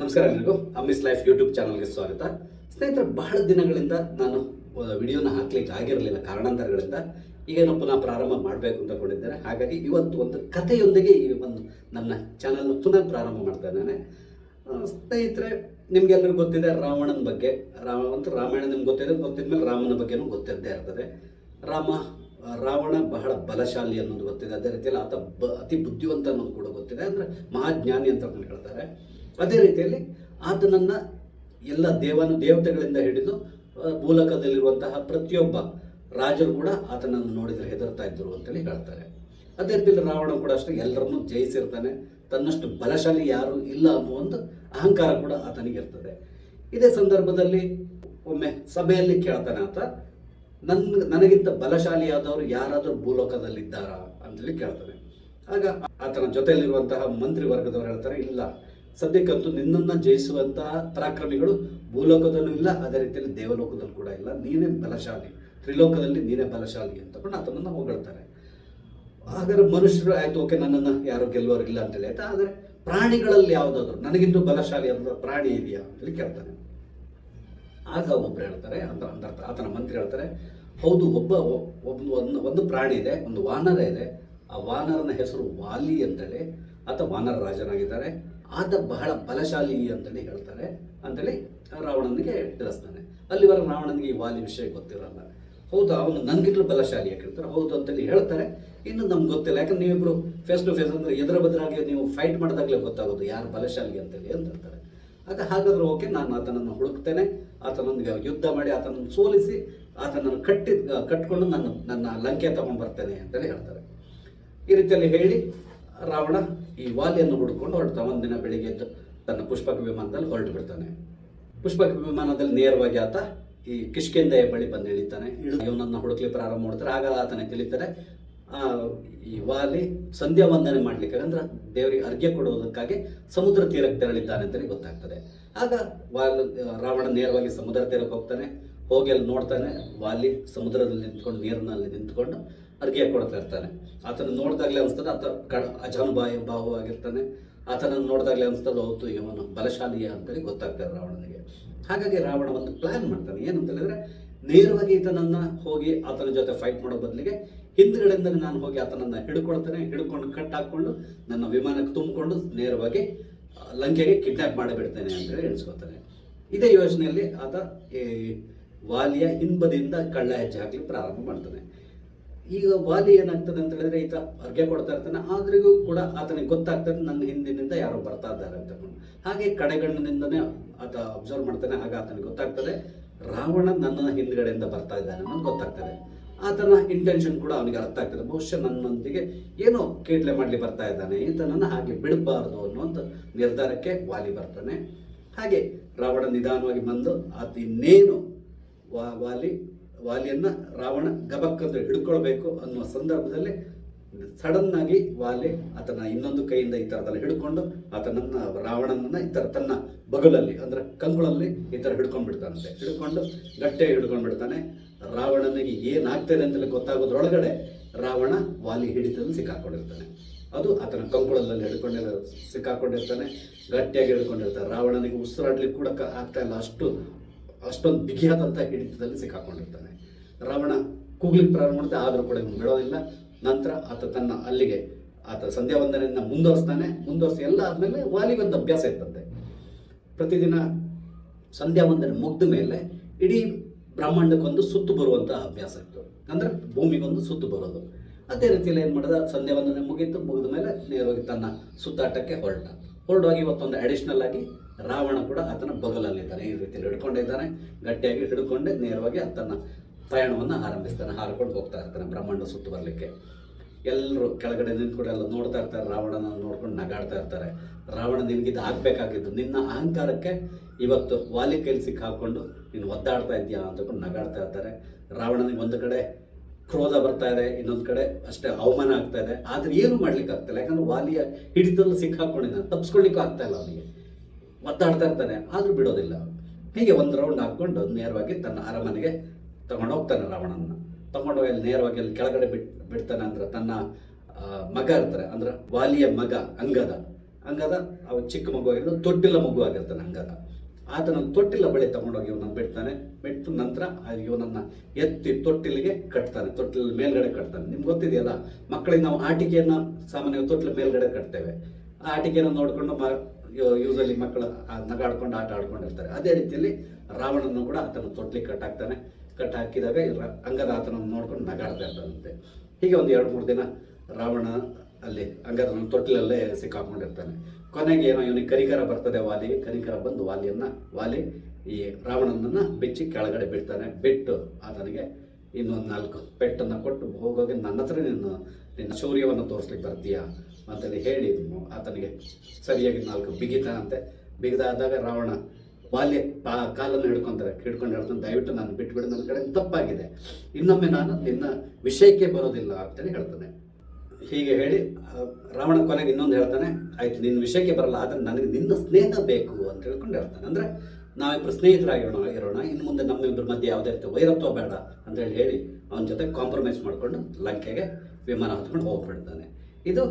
ನಮಸ್ಕಾರ ಎಲ್ಲರಿಗೂ. ಅಮಿಸ್ life YouTube ಚಾನಲ್ಗೆ ಸ್ವಾಗತ. ಸ್ನೇಹಿತರೆ, ಬಹಳ ದಿನಗಳಿಂದ ನಾನು ವಿಡಿಯೋನ ಹಾಕ್ಲಿಕ್ಕೆ ಆಗಿರಲಿಲ್ಲ, ಕಾರಣಾಂತರಗಳಿಂದ. ಈಗೇನೋ ಪುನಃ ಪ್ರಾರಂಭ ಮಾಡಬೇಕು ಅಂದ್ಕೊಂಡಿದ್ದೇನೆ ಹಾಗಾಗಿ ಇವತ್ತು ಒಂದು ಕಥೆಯೊಂದಿಗೆ ಈ ಒಂದು ನನ್ನ ಚಾನಲ್ನ ಪುನಃ ಪ್ರಾರಂಭ ಮಾಡ್ತಾ ನಾನು ಸ್ನೇಹಿತರೆ ನಿಮ್ಗೆಲ್ಲರಿಗೂ ಗೊತ್ತಿದೆ ರಾವಣನ ಬಗ್ಗೆ. ರಾಮ ಅಂತ ರಾಮಾಯಣ ನಿಮ್ಗೆ ಗೊತ್ತಿದೆ, ಗೊತ್ತಿದ್ಮೇಲೆ ರಾಮನ ಬಗ್ಗೆನೂ ಗೊತ್ತಿದ್ದೇ ಇರ್ತದೆ. ರಾಮ, ರಾವಣ ಬಹಳ ಬಲಶಾಲಿ ಅನ್ನೋದು ಗೊತ್ತಿದೆ. ಅದೇ ರೀತಿಯಲ್ಲಿ ಆತ ಬ, ಅತಿ ಬುದ್ಧಿವಂತ ಅನ್ನೋದು ಕೂಡ ಗೊತ್ತಿದೆ. ಅಂದರೆ ಮಹಾಜ್ಞಾನಿ ಅಂತ ಹೇಳ್ತಾರೆ. ಅದೇ ರೀತಿಯಲ್ಲಿ ಆತನನ್ನು ಎಲ್ಲ ದೇವನು ದೇವತೆಗಳಿಂದ ಹಿಡಿದು ಮೂಲಕದಲ್ಲಿರುವಂತಹ ಪ್ರತಿಯೊಬ್ಬ ರಾಜರು ಕೂಡ ಆತನನ್ನು ನೋಡಿದರೆ ಹೆದರ್ತಾ ಇದ್ದರು ಅಂತೇಳಿ ಹೇಳ್ತಾರೆ. ಅದೇ ರೀತಿಯಲ್ಲಿ ರಾವಣ ಕೂಡ ಅಷ್ಟೇ ಎಲ್ಲರನ್ನೂ ಜಯಿಸಿರ್ತಾನೆ, ತನ್ನಷ್ಟು ಬಲಶಾಲಿ ಯಾರು ಇಲ್ಲ ಅನ್ನೋ ಒಂದು ಅಹಂಕಾರ ಕೂಡ ಆತನಿಗಿರ್ತದೆ ಇದೇ ಸಂದರ್ಭದಲ್ಲಿ ಒಮ್ಮೆ ಸಭೆಯಲ್ಲಿ ಕೇಳ್ತಾನೆ ಆತ ನನ್ನ ನನಗಿಂತ ಬಲಶಾಲಿಯಾದವರು ಯಾರಾದರೂ ಭೂಲೋಕದಲ್ಲಿದ್ದಾರಾ ಅಂತೇಳಿ ಕೇಳ್ತಾನೆ. ಆಗ ಆತನ ಜೊತೆಯಲ್ಲಿರುವಂತಹ ಮಂತ್ರಿ ವರ್ಗದವರು ಹೇಳ್ತಾರೆ, ಇಲ್ಲ ಸದ್ಯಕ್ಕಂತೂ ನಿನ್ನನ್ನು ಜಯಿಸುವಂತಹ ಪರಾಕ್ರಮಿಗಳು ಭೂಲೋಕದಲ್ಲೂ ಇಲ್ಲ, ಅದೇ ರೀತಿಯಲ್ಲಿ ದೇವಲೋಕದಲ್ಲೂ ಕೂಡ ಇಲ್ಲ. ನೀನೇ ಬಲಶಾಲಿ, ತ್ರಿಲೋಕದಲ್ಲಿ ನೀನೇ ಬಲಶಾಲಿ ಅಂತ ಕೂಡ ಅದನ್ನು ಹೊಗಳ್ತಾರೆ. ಹಾಗಾದ್ರೆ ಮನುಷ್ಯರು ಆಯ್ತು, ಓಕೆ, ನನ್ನನ್ನು ಯಾರು ಗೆಲ್ಲುವರಿಲ್ಲ ಅಂತೇಳಿ ಆಯ್ತಾ? ಆದರೆ ಪ್ರಾಣಿಗಳಲ್ಲಿ ಯಾವುದಾದ್ರು, ನನಗಿಂತೂ ಬಲಶಾಲಿ ಅಂತ ಪ್ರಾಣಿ ಇದೆಯಾ ಅಂತೇಳಿ ಕೇಳ್ತಾನೆ ಆಗ ಒಬ್ರು ಹೇಳ್ತಾರೆ, ಅಂತ ಅಂತ ಆತನ ಮಂತ್ರಿ ಹೇಳ್ತಾರೆ, ಹೌದು, ಒಬ್ಬ ಒಂದು ಒಂದು ಒಂದು ಪ್ರಾಣಿ ಇದೆ, ಒಂದು ವಾನರ ಇದೆ. ಆ ವಾನರನ ಹೆಸರು ವಾಲಿ ಅಂತೇಳಿ, ಆತ ವಾನರ ರಾಜನಾಗಿದ್ದಾರೆ. ಆತ ಬಹಳ ಬಲಶಾಲಿ ಅಂತೇಳಿ ಹೇಳ್ತಾರೆ. ಅಂತೇಳಿ ರಾವಣನಿಗೆ ತಿಳಿಸ್ತಾನೆ. ಅಲ್ಲಿವರೆಗೆ ರಾವಣನಿಗೆ ಈ ವಾಲಿ ವಿಷಯ ಗೊತ್ತಿರಲ್ಲ. ಹೌದು, ಅವನು ನನಗಿಂತಲೂ ಬಲಶಾಲಿ ಹೇಳ್ತಾರೆ? ಹೌದು ಅಂತೇಳಿ ಹೇಳ್ತಾರೆ. ಇನ್ನು ನಮ್ಗೆ ಗೊತ್ತಿಲ್ಲ. ಯಾಕಂದ್ರೆ ನೀವಿಬ್ರು ಫೇಸ್ ಟು ಫೇಸ್ ಅಂದ್ರೆ ಎದುರ ಬದ್ರಾಗಿ ನೀವು ಫೈಟ್ ಮಾಡಿದಾಗಲೇ ಗೊತ್ತಾಗೋದು ಯಾರು ಬಲಶಾಲಿ ಅಂತೇಳಿ ಅಂತ ಹೇಳ್ತಾರೆ. ಆಗ ಹಾಗಾದ್ರೆ ಓಕೆ, ನಾನು ಆತನನ್ನು ಹುಡುಕ್ತೇನೆ. ಆತನೊಂದಿಗೆ ಯುದ್ಧ ಮಾಡಿ ಆತನನ್ನು ಸೋಲಿಸಿ ಆತನನ್ನು ಕಟ್ಟಿ, ಕಟ್ಕೊಂಡು ನಾನು ನನ್ನ ಲಂಕೆ ತಗೊಂಡು ಬರ್ತೇನೆ ಅಂತೇಳಿ ಹೇಳ್ತಾರೆ. ಈ ರೀತಿಯಲ್ಲಿ ಹೇಳಿ ರಾವಣ ಈ ವಾಲಿಯನ್ನು ಹುಡುಕೊಂಡು ಹೊರಡ್ತಾ ಒಂದಿನ ಬೆಳಿಗ್ಗೆ ಎದ್ದು ತನ್ನ ಪುಷ್ಪಕ ವಿಮಾನದಲ್ಲಿ ಹೊರಟು ಬಿಡ್ತಾನೆ. ಪುಷ್ಪಕ ವಿಮಾನದಲ್ಲಿ ನೇರವಾಗಿ ಆತ ಈ ಕಿಷ್ಕಿಂದೆಯ ಬಳಿ ಬಂದು ಇಳಿತಾನೆ ಇಳಿದು ಇವನನ್ನು ಹುಡುಕ್ಲಿ ಪ್ರಾರಂಭ ಮಾಡ್ತಾರೆ. ಆಗ ಆತನ ತಿಳಿತಾರೆ. ಈ ವಾಲಿ ಸಂಧ್ಯಾ ವಂದನೆ ಮಾಡ್ಲಿಕ್ಕೆ ಅಂದ್ರೆ ದೇವರಿಗೆ ಅರ್ಘ್ಯ ಕೊಡುವುದಕ್ಕಾಗಿ ಸಮುದ್ರ ತೀರಕ್ಕೆ ತೆರಳಿದ್ದಾನೆ ಅಂತಲೇ ಗೊತ್ತಾಗ್ತದೆ. ಆಗ ವಾಲ್ ರಾವಣ ನೇರವಾಗಿ ಸಮುದ್ರ ತೀರಕ್ಕೆ ಹೋಗ್ತಾನೆ. ಹೋಗಿ ಅಲ್ಲಿ ನೋಡ್ತಾನೆ, ವಾಲಿ ಸಮುದ್ರದಲ್ಲಿ ನಿಂತ್ಕೊಂಡು, ನೀರಿನಲ್ಲಿ ನಿಂತ್ಕೊಂಡು ಅರ್ಗೆ ಕೊಡ್ತಾ ಇರ್ತಾನೆ. ಆತನ ನೋಡಿದಾಗಲೇ ಅನಿಸ್ತದೆ, ಆತ ಕಡ ಅಜಾನುಭಾಯ ಭಾವವಾಗಿರ್ತಾನೆ. ಆತನನ್ನು ನೋಡಿದಾಗಲೇ ಅನಿಸ್ತದೆ, ಹೌದು, ಇವನು ಬಲಶಾಲಿಯ ಅಂತೇಳಿ ಗೊತ್ತಾಗ್ತದೆ ರಾವಣನಿಗೆ. ಹಾಗಾಗಿ ರಾವಣ ಒಂದು ಪ್ಲಾನ್ ಮಾಡ್ತಾನೆ. ಏನಂತ ಹೇಳಿದ್ರೆ, ನೇರವಾಗಿ ಈತನನ್ನ ಹೋಗಿ ಆತನ ಜೊತೆ ಫೈಟ್ ಮಾಡೋ ಬದಲಿಗೆ ಹಿಂದ್ಗಡೆಯಿಂದ ನಾನು ಹೋಗಿ ಆತನನ್ನ ಹಿಡ್ಕೊಳ್ತೇನೆ, ಹಿಡ್ಕೊಂಡು ಕಟ್ ಹಾಕ್ಕೊಂಡು ನನ್ನ ವಿಮಾನಕ್ಕೆ ತುಂಬಿಕೊಂಡು ನೇರವಾಗಿ, ಲಂಕೆಗೆ ಕಿಡ್ನಾಪ್ ಮಾಡಿಬಿಡ್ತೇನೆ ಅಂತೇಳಿ ಎಣಿಸ್ಕೊತಾನೆ ಇದೇ ಯೋಜನೆಯಲ್ಲಿ ಆತ ಈ ವಾಲಿಯ ಹಿಂಬದಿಯಿಂದ ಕಳ್ಳ ಹೆಜ್ಜೆ ಹಾಕ್ಲಿಕ್ಕೆ ಪ್ರಾರಂಭ ಮಾಡ್ತಾನೆ. ಈಗ ವಾಲಿ ಏನಾಗ್ತದೆ ಅಂತ ಹೇಳಿದ್ರೆ ಈತ ಅರ್ಗೆ ಕೊಡ್ತಾ ಇರ್ತಾನೆ. ಆದ್ರಿಗೂ ಕೂಡ ಆತನಿಗೆ ಗೊತ್ತಾಗ್ತದೆ ನನ್ನ ಹಿಂದಿನಿಂದ ಯಾರೋ ಬರ್ತಾ ಇದ್ದಾರೆ ಅಂತ ಹಾಗೆ ಕಡೆಗಣ್ಣಿನಿಂದನೇ ಆತ ಅಬ್ಸರ್ವ್ ಮಾಡ್ತಾನೆ. ಆಗ ಆತನಿಗೆ ಗೊತ್ತಾಗ್ತದೆ, ರಾವಣ ನನ್ನ ಹಿಂದ್ಗಡೆಯಿಂದ ಬರ್ತಾ ಇದ್ದಾನೆ ಅನ್ನೋದು ಗೊತ್ತಾಗ್ತದೆ. ಆತನ ಇಂಟೆನ್ಷನ್ ಕೂಡ ಅವನಿಗೆ ಅರ್ಥ ಆಗ್ತದೆ. ಬಹುಶಃ ನನ್ನೊಂದಿಗೆ ಏನೋ ಕೀಟ್ಲೆ ಮಾಡಲಿ ಬರ್ತಾ ಇದ್ದಾನೆ. ಈತನನ್ನು ಹಾಗೆ ಬಿಡಬಾರ್ದು ಅನ್ನುವಂಥ ನಿರ್ಧಾರಕ್ಕೆ ವಾಲಿ ಬರ್ತಾನೆ. ಹಾಗೆ ರಾವಣ ನಿಧಾನವಾಗಿ ಬಂದು, ಆತ ಇನ್ನೇನು ವಾ ವಾಲಿ, ವಾಲಿಯನ್ನ ರಾವಣ ಗಬಕ್ಕಂತ ಹಿಡ್ಕೊಳ್ಬೇಕು ಅನ್ನುವ ಸಂದರ್ಭದಲ್ಲಿ ಸಡನ್ ಆಗಿ ವಾಲಿ ಆತನ ಇನ್ನೊಂದು ಕೈಯಿಂದ ಈ ಥರದಲ್ಲಿ ಹಿಡ್ಕೊಂಡು ಆತನನ್ನ, ರಾವಣನನ್ನ ಈ ಥರ ತನ್ನ ಬಗಲಲ್ಲಿ ಅಂದ್ರೆ ಕಂಗುಳಲ್ಲಿ ಈ ಥರ ಹಿಡ್ಕೊಂಡ್ಬಿಡ್ತಾನಂತೆ. ಹಿಡ್ಕೊಂಡು ಗಟ್ಟೆ ಹಿಡ್ಕೊಂಡ್ಬಿಡ್ತಾನೆ. ರಾವಣನಿಗೆ ಏನಾಗ್ತದೆ ಅಂತಲೇ ಗೊತ್ತಾಗೋದ್ರೊಳಗಡೆ ರಾವಣ ವಾಲಿ ಹಿಡಿತದಲ್ಲಿ ಸಿಕ್ಕಾಕೊಂಡಿರ್ತಾನೆ. ಅದು ಆತನ ಕಂಕುಳದಲ್ಲಿ ಹಿಡ್ಕೊಂಡಿರೋ ಸಿಕ್ಕಾಕೊಂಡಿರ್ತಾನೆ. ಗಟ್ಟಿಯಾಗಿ ಹಿಡ್ಕೊಂಡಿರ್ತಾನೆ. ರಾವಣನಿಗೆ ಉಸಿರಾಡ್ಲಿಕ್ಕೆ ಕೂಡ ಆಗ್ತಾ ಇಲ್ಲ. ಅಷ್ಟು ಅಷ್ಟೊಂದು ಬಿಗಿಯಾದಂಥ ಹಿಡಿತದಲ್ಲಿ ಸಿಕ್ಕಾಕೊಂಡಿರ್ತಾನೆ. ರಾವಣ ಕೂಗ್ಲಿಕ್ಕೆ ಪ್ರಾರಂಭ ಮಾಡುತ್ತೆ ಆದರೂ ಕೂಡ ಇವನು ಬಿಡೋದಿಲ್ಲ. ನಂತರ ಆತ ತನ್ನ ಅಲ್ಲಿಗೆ ಆತ ಸಂಧ್ಯಾ ವಂದನೆಯನ್ನು ಮುಂದುವರಿಸ್ತಾನೆ. ಮುಂದುವರಿಸಿ ಎಲ್ಲ ಆದಮೇಲೆ ವಾಲಿಗೊಂದು ಅಭ್ಯಾಸ ಇರ್ತಂತೆ ಪ್ರತಿದಿನ ಸಂಧ್ಯಾ ವಂದನೆ ಮುಗ್ದ ಮೇಲೆ ಇಡೀ ಬ್ರಹ್ಮಾಂಡಕ್ಕೊಂದು ಸುತ್ತು ಬರುವಂತಹ ಅಭ್ಯಾಸ ಇತ್ತು. ಅಂದರೆ ಭೂಮಿಗೊಂದು ಸುತ್ತು ಬರೋದು. ಅದೇ ರೀತಿಯಲ್ಲಿ ಏನು ಮಾಡಿದ? ಸಂಧ್ಯಾ ವಂದನೆ ಮುಗೀತು, ಮುಗಿದ ಮೇಲೆ ನೇರವಾಗಿ ತನ್ನ ಸುತ್ತಾಟಕ್ಕೆ ಹೊರಟ. ಹೊರಡುವಾಗ ಇವತ್ತೊಂದು ಅಡಿಷ್ನಲ್ ಆಗಿ ರಾವಣ ಕೂಡ ಆತನ ಬಗಲಲ್ಲಿದ್ದಾನೆ, ಈ ರೀತಿಯಲ್ಲಿ ಹಿಡ್ಕೊಂಡಿದ್ದಾನೆ ಗಟ್ಟಿಯಾಗಿ ಹಿಡ್ಕೊಂಡೆ ನೇರವಾಗಿ ಆತನ ಪಯಣವನ್ನು ಆರಂಭಿಸ್ತಾನೆ, ಹಾರಿಕೊಂಡು ಹೋಗ್ತಾ ಇರ್ತಾನೆ ಬ್ರಹ್ಮಾಂಡ ಸುತ್ತು ಬರಲಿಕ್ಕೆ. ಎಲ್ಲರೂ ಕೆಳಗಡೆ ನಿಂತ್ಕೊಂಡು ಎಲ್ಲ ನೋಡ್ತಾ ಇರ್ತಾರೆ ರಾವಣನ ನೋಡ್ಕೊಂಡು ನಗಾಡ್ತಾ ಇರ್ತಾರೆ. ರಾವಣ ನಿನಗಿದು ಆಗಬೇಕಾಗಿದ್ದು ನಿನ್ನ ಅಹಂಕಾರಕ್ಕೆ ಇವತ್ತು ವಾಲಿ ಕೈಲಿ ಸಿಕ್ಕಿ ಹಾಕ್ಕೊಂಡು ನೀನು ಒದ್ದಾಡ್ತಾ ಇದೆಯಾ ಅಂತಕೊಂಡು ನಗಾಡ್ತಾ ಇರ್ತಾರೆ. ರಾವಣನಿಗೆ ಒಂದು ಕಡೆ ಕ್ರೋಧ ಬರ್ತಾ ಇದೆ, ಇನ್ನೊಂದು ಕಡೆ ಅಷ್ಟೇ ಅವಮಾನ ಆಗ್ತಾ ಇದೆ. ಆದರೆ ಏನು ಮಾಡ್ಲಿಕ್ಕೆ ಆಗ್ತಿಲ್ಲ ಯಾಕಂದ್ರೆ ವಾಲಿಯ ಹಿಡಿತದಲ್ಲಿ ಸಿಕ್ಕಾಕೊಂಡಿದ್ದಾನೆ ತಪ್ಪಿಸ್ಕೊಳ್ಳಿಕ್ಕೂ ಆಗ್ತಾ ಇಲ್ಲ ಅವನಿಗೆ. ಒದ್ದಾಡ್ತಾ ಇರ್ತಾನೆ, ಆದರೂ ಬಿಡೋದಿಲ್ಲ. ಹೀಗೆ ಒಂದು ರೌಂಡ್ ಹಾಕ್ಕೊಂಡು ನೇರವಾಗಿ ತನ್ನ ಅರಮನೆಗೆ ತಗೊಂಡು ಹೋಗ್ತಾನೆ ರಾವಣನ ತಗೊಂಡೋಗಿ ಅಲ್ಲಿ ನೇರವಾಗಿ ಅಲ್ಲಿ ಕೆಳಗಡೆ ಬಿಟ್, ಬಿಡ್ತಾನೆ ಅಂದ್ರೆ ತನ್ನ ಮಗ ಇರ್ತಾರೆ, ಅಂದ್ರೆ ವಾಲಿಯ ಮಗ ಅಂಗದ. ಅಂಗದ, ಅವ ಚಿಕ್ಕ ಮಗು ಆಗಿರೋದು ತೊಟ್ಟಿಲ್ಲ ಮಗು ಆಗಿರ್ತಾನೆ ಅಂಗದ. ಆತನ ತೊಟ್ಟಿಲ್ಲ ಬಳಿ ತಗೊಂಡೋಗಿ ಇವನನ್ನು ಬಿಡ್ತಾನೆ. ಬಿಟ್ಟು ನಂತರ ಇವನನ್ನ ಎತ್ತಿ ತೊಟ್ಟಿಲಿಗೆ ಕಟ್ತಾನೆ, ತೊಟ್ಟಿಲ ಮೇಲ್ಗಡೆ ಕಟ್ತಾನೆ. ನಿಮ್ಗೆ ಗೊತ್ತಿದೆಯಲ್ಲ, ಮಕ್ಕಳಿಗೆ ನಾವು ಆಟಿಕೆಯನ್ನ ಸಾಮಾನ್ಯವಾಗಿ ತೊಟ್ಟಿಲ ಮೇಲ್ಗಡೆ ಕಟ್ತೇವೆ. ಆ ಆಟಿಕೆಯನ್ನು ನೋಡಿಕೊಂಡು ಯೂಸಲಿ ಮಕ್ಕಳು ನಗಾಡ್ಕೊಂಡು ಆಟ ಆಡ್ಕೊಂಡಿರ್ತಾರೆ ಅದೇ ರೀತಿಯಲ್ಲಿ ರಾವಣನು ಕೂಡ ಆತನ ಕಟ್ ಕಟ್ಟಾಕ್ತಾನೆ ಕಟ್ ಹಾಕಿದಾಗ ಅಂಗದಾತನನ್ನು ನೋಡ್ಕೊಂಡು ನಗಾಡ್ತಾ ಇರ್ತಾನಂತೆ. ಹೀಗೆ ಒಂದು ಎರಡು ಮೂರು ದಿನ ರಾವಣ ಅಲ್ಲಿ ಅಂಗದನ ತೊಟ್ಟಿಲಲ್ಲೇ ಸಿಕ್ಕಾಕೊಂಡಿರ್ತಾನೆ. ಕೊನೆಗೆ ಏನೋ ಇವನಿಗೆ ಕರಿಕರ ಬರ್ತದೆ ವಾಲಿಗೆ ಕರಿಕರ ಬಂದು ವಾಲಿಯನ್ನ, ವಾಲಿ ಈ ರಾವಣನನ್ನು ಬೆಚ್ಚಿ ಕೆಳಗಡೆ ಬಿಡ್ತಾನೆ. ಬಿಟ್ಟು ಆತನಿಗೆ ಇನ್ನೊಂದು ನಾಲ್ಕು ಪೆಟ್ಟನ್ನು ಕೊಟ್ಟು ಹೋಗೋಗಿ ನನ್ನ ಹತ್ರ ನೀನು ನಿನ್ನ ಶೌರ್ಯವನ್ನು ತೋರಿಸ್ಲಿಕ್ಕೆ ಬರ್ತೀಯಾ? ಅಂತೇಳಿ ಹೇಳಿ ಆತನಿಗೆ ಸರಿಯಾಗಿ ನಾಲ್ಕು ಬಿಗಿತ ಬಿಗಿತಾನಂತೆ ಬಿಗಿದಾದಾಗ ರಾವಣ ಬಾಲ್ಯ ಪಾ ಕಾಲನ್ನು ಹಿಡ್ಕೊಂತಾರೆ. ಹಿಡ್ಕೊಂಡು ಹೇಳ್ತಾನೆ ದಯವಿಟ್ಟು ನಾನು ಬಿಟ್ಬಿಡು, ನನ್ನ ಕಡೆ ತಪ್ಪಾಗಿದೆ. ಇನ್ನೊಮ್ಮೆ ನಾನು ನಿನ್ನ ವಿಷಯಕ್ಕೆ ಬರೋದಿಲ್ಲ ಅಂತೇಳಿ ಹೇಳ್ತಾನೆ. ಹೀಗೆ ಹೇಳಿ ರಾವಣ ಕೊನೆಗೆ ಇನ್ನೊಂದು ಹೇಳ್ತಾನೆ, ಆಯ್ತು, ನಿನ್ನ ವಿಷಯಕ್ಕೆ ಬರಲ್ಲ, ಆದರೆ ನನಗೆ ನಿನ್ನ ಸ್ನೇಹ ಬೇಕು ಅಂತ ಹೇಳ್ಕೊಂಡು ಹೇಳ್ತಾನೆ. ಅಂದರೆ ನಾವಿಬ್ಬರು ಸ್ನೇಹಿತರಾಗಿರೋಣ, ಇರೋಣ. ಇನ್ನು ಮುಂದೆ ನಮ್ಮಿಬ್ಬರ ಮಧ್ಯೆ ಯಾವುದೇ ರೀತಿ ವೈರತ್ವ ಬೇಡ ಅಂತ ಹೇಳಿ ಅವನ ಜೊತೆ ಕಾಂಪ್ರಮೈಸ್ ಮಾಡಿಕೊಂಡು ಲಂಕೆಗೆ ವಿಮಾನ ಹತ್ಕೊಂಡು ಹೋಗ್ಬಿಡ್ತಾನೆ. ಇದು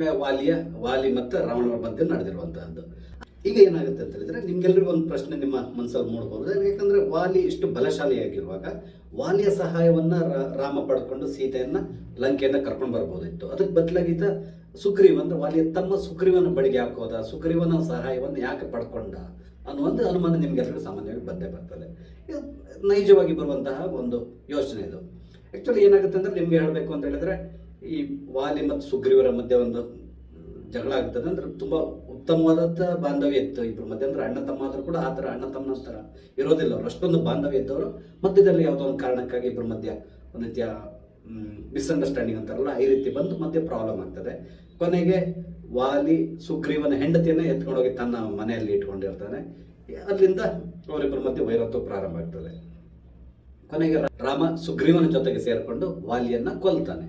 ವಾಲಿಯ, ವಾಲಿ ಮತ್ತು ರಾವಣರ ಮಧ್ಯೆ ನಡೆದಿರುವಂತಹದ್ದು. ಈಗ ಏನಾಗುತ್ತೆ ಅಂತ ಹೇಳಿದ್ರೆ, ನಿಮ್ಗೆಲ್ರಿಗೂ ಒಂದು ಪ್ರಶ್ನೆ ನಿಮ್ಮ ಮನಸ್ಸಲ್ಲಿ ಮೂಡಬಹುದು ಯಾಕಂದ್ರೆ ವಾಲಿ ಇಷ್ಟು ಬಲಶಾಲಿಯಾಗಿರುವಾಗ ವಾಲಿಯ ಸಹಾಯವನ್ನ ರಾಮ ಪಡ್ಕೊಂಡು ಸೀತೆಯನ್ನ ಲಂಕೆಯನ್ನ ಕರ್ಕೊಂಡು ಬರ್ಬೋದಿತ್ತು. ಅದಕ್ಕೆ ಬದಲಾಗಿದ್ದ ಸುಗ್ರೀವ ಅಂದ್ರೆ ವಾಲಿಯ ತಮ್ಮ ಸುಗ್ರೀವನ ಬಳಿಗೆ ಹಾಕೋದ ಸುಗ್ರೀವನ ಸಹಾಯವನ್ನು ಯಾಕೆ ಪಡ್ಕೊಂಡ ಅನ್ನುವಂಥ ಅನುಮಾನ ನಿಮ್ಗೆಲ್ಲರಿಗೂ ಸಾಮಾನ್ಯವಾಗಿ ಬಂದೇ ಬರ್ತದೆ. ಇದು ನೈಜವಾಗಿ ಬರುವಂತಹ ಒಂದು ಯೋಚನೆ ಇದು. ಆ್ಯಕ್ಚುಲಿ ಏನಾಗುತ್ತೆ ಅಂದ್ರೆ ನಿಮ್ಗೆ ಹೇಳಬೇಕು ಅಂತ ಹೇಳಿದ್ರೆ ಈ ವಾಲಿ ಮತ್ತು ಸುಗ್ರೀವರ ಮಧ್ಯೆ ಒಂದು ಜಗಳ ಆಗ್ತದೆ ಅಂದ್ರೆ ತುಂಬಾ ಉತ್ತಮವಾದಂಥ ಬಾಂಧವ್ಯ ಇತ್ತು ಇಬ್ಬರ ಮಧ್ಯೆ. ಅಂದ್ರೆ ಅಣ್ಣ ತಮ್ಮ ಆದ್ರೂ ಕೂಡ ಆ ಥರ ಅಣ್ಣ ತಮ್ಮನ ಥರ ಇರೋದಿಲ್ಲ ಅವ್ರು. ಅಷ್ಟೊಂದು ಬಾಂಧವ್ಯ ಇದ್ದವರು. ಮಧ್ಯದಲ್ಲಿ ಯಾವುದೋ ಒಂದು ಕಾರಣಕ್ಕಾಗಿ ಇಬ್ಬರ ಮಧ್ಯ ಒಂದು ರೀತಿಯ ಮಿಸ್ಅಂಡರ್ಸ್ಟ್ಯಾಂಡಿಂಗ್ ಅಂತಾರಲ್ಲ, ಈ ರೀತಿ ಬಂದು ಮಧ್ಯೆ ಪ್ರಾಬ್ಲಮ್ ಆಗ್ತದೆ. ಕೊನೆಗೆ ವಾಲಿ ಸುಗ್ರೀವನ ಹೆಂಡತಿಯನ್ನ ಎತ್ಕೊಂಡೋಗಿ ತನ್ನ ಮನೆಯಲ್ಲಿ ಇಟ್ಕೊಂಡಿರ್ತಾನೆ. ಅಲ್ಲಿಂದ ಅವರಿಬ್ಬರ ಮಧ್ಯೆ ವೈರತ್ವ ಪ್ರಾರಂಭ ಆಗ್ತದೆ. ಕೊನೆಗೆ ರಾಮ ಸುಗ್ರೀವನ ಜೊತೆಗೆ ಸೇರಿಕೊಂಡು ವಾಲಿಯನ್ನ ಕೊಲ್ತಾನೆ.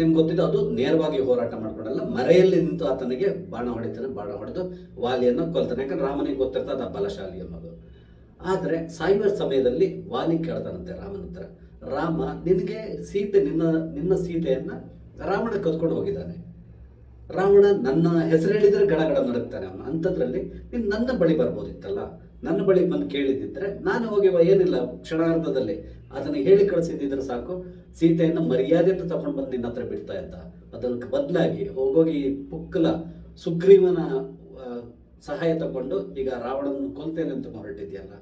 ನಿಮ್ಗೆ ಗೊತ್ತಿದ್ದು ಅದು ನೇರವಾಗಿ ಹೋರಾಟ ಮಾಡ್ಕೊಂಡಲ್ಲ, ಮರೆಯಲ್ಲಿ ನಿಂತು ಆತನಿಗೆ ಬಾಣ ಹೊಡಿತಾನೆ, ಬಾಣ ಹೊಡೆದು ವಾಲಿಯನ್ನು ಕೊಲ್ತಾನೆ. ಯಾಕಂದ್ರೆ ರಾಮನಿಗೆ ಗೊತ್ತಿರ್ತದೆ ಬಲಶಾಲಿ ಅನ್ನೋದು. ಆದರೆ ಸಾಯುವ ಸಮಯದಲ್ಲಿ ವಾಲಿ ಕೇಳ್ತಾನಂತೆ ರಾಮನ ಹತ್ರ. ರಾಮ ನಿನಗೆ ಸೀತೆ, ನಿನ್ನ ನಿನ್ನ ಸೀತೆಯನ್ನು ರಾವಣ ಕದ್ಕೊಂಡು ಹೋಗಿದ್ದಾನೆ. ರಾವಣ ನನ್ನ ಹೆಸರು ಹೇಳಿದ್ರೆ ಗಡಗಡ ನಡುಕ್ತಾನೆ ಅವನು ಅಂಥದ್ರಲ್ಲಿ ನೀನು ನನ್ನ ಬಳಿ ಬರ್ಬೋದಿತ್ತಲ್ಲ. ನನ್ನ ಬಳಿ ಬಂದು ಕೇಳಿದ್ದಿದ್ರೆ ನಾನು ಹೋಗಿ ಏನಿಲ್ಲ, ಕ್ಷಣಾರ್ಧದಲ್ಲಿ ಅದನ್ನು ಹೇಳಿ ಕಳಿಸಿದ್ದಿದ್ರೆ ಸಾಕು. ಸೀತೆಯನ್ನು ಮರ್ಯಾದೆಯನ್ನು ತಗೊಂಡು ಬಂದು ನಿನ್ನ ಹತ್ರ ಬಿಡ್ತಾ ಇದ್ದ. ಅದಕ್ಕೆ ಬದಲಾಗಿ ಹೋಗೋಗಿ ಪುಕ್ಕಲ ಸುಗ್ರೀವನ ಸಹಾಯ ತಗೊಂಡು ಈಗ ರಾವಣನ ಕೊಲ್ತೇನೆ ಅಂತ ಹೊರಟಿದ್ಯಲ್ಲ,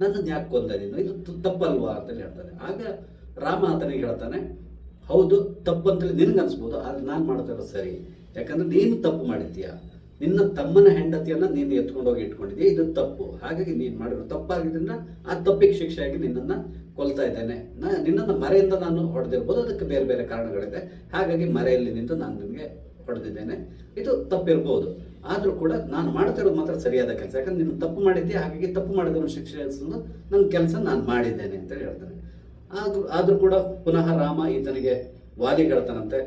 ನನ್ನನ್ನು ಯಾಕೆ ಕೊಂದ ನೀನು? ಇದು ತಪ್ಪಲ್ವಾ ಅಂತ ಹೇಳ್ತಾನೆ. ಆಗ ರಾಮ ಆತನಿಗೆ ಹೇಳ್ತಾನೆ, ಹೌದು ತಪ್ಪು ಅಂತೇಳಿ ನಿನಗೆ ಅನ್ಸ್ಬೋದು ಆದ್ರೆ ನಾನು ಮಾಡ್ತಾ ಸರಿ. ಯಾಕಂದ್ರೆ ನೀನು ತಪ್ಪು ಮಾಡಿದ್ದೀಯ? ನಿನ್ನ ತಮ್ಮನ ಹೆಂಡತಿಯನ್ನ ನೀನು ಎತ್ಕೊಂಡು ಹೋಗಿ ಇಟ್ಕೊಂಡಿದ್ದೀಯ ಇದು ತಪ್ಪು. ಹಾಗಾಗಿ ನೀನು ಮಾಡಿರೋ ತಪ್ಪಾಗಿದ್ದರಿಂದ ಆ ತಪ್ಪಿಗೆ ಶಿಕ್ಷೆಯಾಗಿ ನಿನ್ನನ್ನು ಕೊಲ್ತಾ ಇದ್ದೇನೆ. ನಾ ನಿನ್ನನ್ನು ಮರೆಯಿಂದ ನಾನು ಹೊಡೆದಿರ್ಬೋದು. ಅದಕ್ಕೆ ಬೇರೆ ಬೇರೆ ಕಾರಣಗಳಿದೆ. ಹಾಗಾಗಿ ಮರೆಯಲ್ಲಿ ನಿಂತು ನಾನು ನಿಮಗೆ ಹೊಡೆದಿದ್ದೇನೆ. ಇದು ತಪ್ಪಿರ್ಬೋದು. ಆದರೂ ಕೂಡ ನಾನು ಮಾಡ್ತಿರೋದು ಮಾತ್ರ ಸರಿಯಾದ ಕೆಲಸ. ಯಾಕಂದ್ರೆ ನೀನು ತಪ್ಪು ಮಾಡಿದ್ದೆ ಹಾಗಾಗಿ ತಪ್ಪು ಮಾಡಿದವನು ಶಿಕ್ಷೆ ನನ್ನ ಕೆಲಸ ನಾನು ಮಾಡಿದ್ದೇನೆ ಅಂತ ಹೇಳ್ತಾನೆ. ಆದರೂ ಆದರೂ ಕೂಡ ಪುನಃ ರಾಮ ಈತನಿಗೆ ಆಯಿತು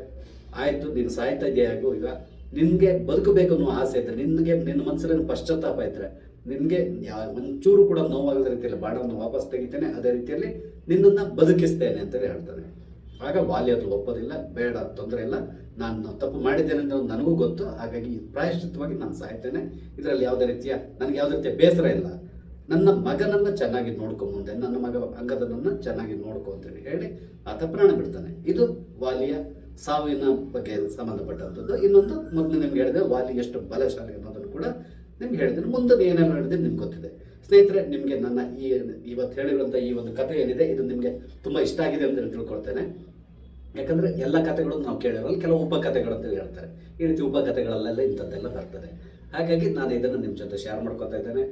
ಆಯ್ತು, ನೀನು ಸಾಯ್ತಾ ಇದೆಯಾಗು ಈಗ ನಿನ್ಗೆ ಬದುಕಬೇಕು ಅನ್ನೋ ಆಸೆ ಇದ್ರೆ, ನಿನಗೆ ನಿನ್ನ ಮನಸ್ಸಲ್ಲಿ ಪಶ್ಚಾತ್ತಾಪ ಇದ್ರೆ, ನಿನಗೆ ಯಾವ ಒಂಚೂರು ಕೂಡ ನೋವಾಗದ ರೀತಿಯಲ್ಲಿ ಬಾಣವನ್ನು ವಾಪಸ್ ತೆಗಿತೇನೆ, ಅದೇ ರೀತಿಯಲ್ಲಿ ನಿನ್ನನ್ನು ಬದುಕಿಸ್ತೇನೆ ಅಂತೇಳಿ ಹೇಳ್ತಾನೆ. ಆಗ ವಾಲಿ ಅದು ಒಪ್ಪೋದಿಲ್ಲ, ಬೇಡ, ತೊಂದರೆ ಇಲ್ಲ. ನಾನು ತಪ್ಪು ಮಾಡಿದ್ದೇನೆ ಅಂತ ನನಗೂ ಗೊತ್ತು. ಹಾಗಾಗಿ ಪ್ರಾಯಶ್ಚಿತ್ತವಾಗಿ ನಾನು ಸಾಯ್ತೇನೆ. ಇದರಲ್ಲಿ ಯಾವುದೇ ರೀತಿಯ, ನನಗೆ ಯಾವುದೇ ರೀತಿಯ ಬೇಸರ ಇಲ್ಲ. ನನ್ನ ಮಗನನ್ನ ಚೆನ್ನಾಗಿ ನೋಡ್ಕೊ ಮುಂದೆ, ನನ್ನ ಮಗ ಅಂಗದನನ್ನ ಚೆನ್ನಾಗಿ ನೋಡ್ಕೊ ಅಂತೇಳಿ ಹೇಳಿ ಆತ ಪ್ರಾಣ ಬಿಡ್ತಾನೆ. ಇದು ವಾಲಿಯ ಸಾವಿನ ಬಗ್ಗೆ ಸಂಬಂಧಪಟ್ಟಂಥದ್ದು. ಇನ್ನೊಂದು ಮೊದಲು ನಿಮ್ಗೆ ಹೇಳಿದೆ, ವಾಲಿ ಎಷ್ಟು ಬಲಶಾಲಿ ಅನ್ನೋದನ್ನು ಕೂಡ ನಿಮ್ಗೆ ಹೇಳಿದ್ದೀನಿ. ಮುಂದೆ ಏನೇನು ಹೇಳಿದೆ ನಿಮ್ಗೆ ಗೊತ್ತಿದೆ. ಸ್ನೇಹಿತರೆ, ನಿಮಗೆ ನನ್ನ ಈ ಇವತ್ತು ಹೇಳಿರುವಂಥ ಈ ಒಂದು ಕಥೆ ಏನಿದೆ, ಇದು ನಿಮಗೆ ತುಂಬ ಇಷ್ಟ ಆಗಿದೆ ಅಂತ ಹೇಳಿ ತಿಳ್ಕೊಳ್ತೇನೆ. ಯಾಕಂದರೆ ಎಲ್ಲ ಕತೆಗಳು ನಾವು ಕೇಳಿರಲ್ಲ, ಕೆಲವು ಉಪಕಥೆಗಳು ಅಂತ ಹೇಳ್ತಾರೆ. ಈ ರೀತಿ ಉಪಕಥೆಗಳಲ್ಲೆಲ್ಲ ಇಂಥದ್ದೆಲ್ಲ ಬರ್ತದೆ. ಹಾಗಾಗಿ ನಾನು ಇದನ್ನು ನಿಮ್ಮ ಜೊತೆ ಶೇರ್ ಮಾಡ್ಕೊತಾ ಇದ್ದೇನೆ.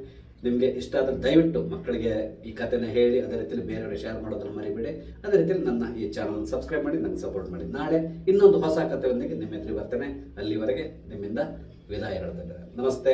ನಿಮಗೆ ಇಷ್ಟ ಆದರೆ ದಯವಿಟ್ಟು ಮಕ್ಕಳಿಗೆ ಈ ಕಥೆನ ಹೇಳಿ, ಅದೇ ರೀತಿಯಲ್ಲಿ ಬೇರೆಯವ್ರಿಗೆ ಶೇರ್ ಮಾಡೋದನ್ನು ಮರಿಬೇಡಿ. ಅದೇ ರೀತಿಯಲ್ಲಿ ನನ್ನ ಈ ಚಾನಲ್ ಸಬ್ಸ್ಕ್ರೈಬ್ ಮಾಡಿ ನನಗೆ ಸಪೋರ್ಟ್ ಮಾಡಿ. ನಾಳೆ ಇನ್ನೊಂದು ಹೊಸ ಕಥೆಯೊಂದಿಗೆ ನಿಮ್ಮ ಎದುರು ಬರ್ತೇನೆ. ಅಲ್ಲಿವರೆಗೆ ನಿಮ್ಮಿಂದ ವಿದಾಯ ಹೇಳ್ತಾ ನಮಸ್ತೆ.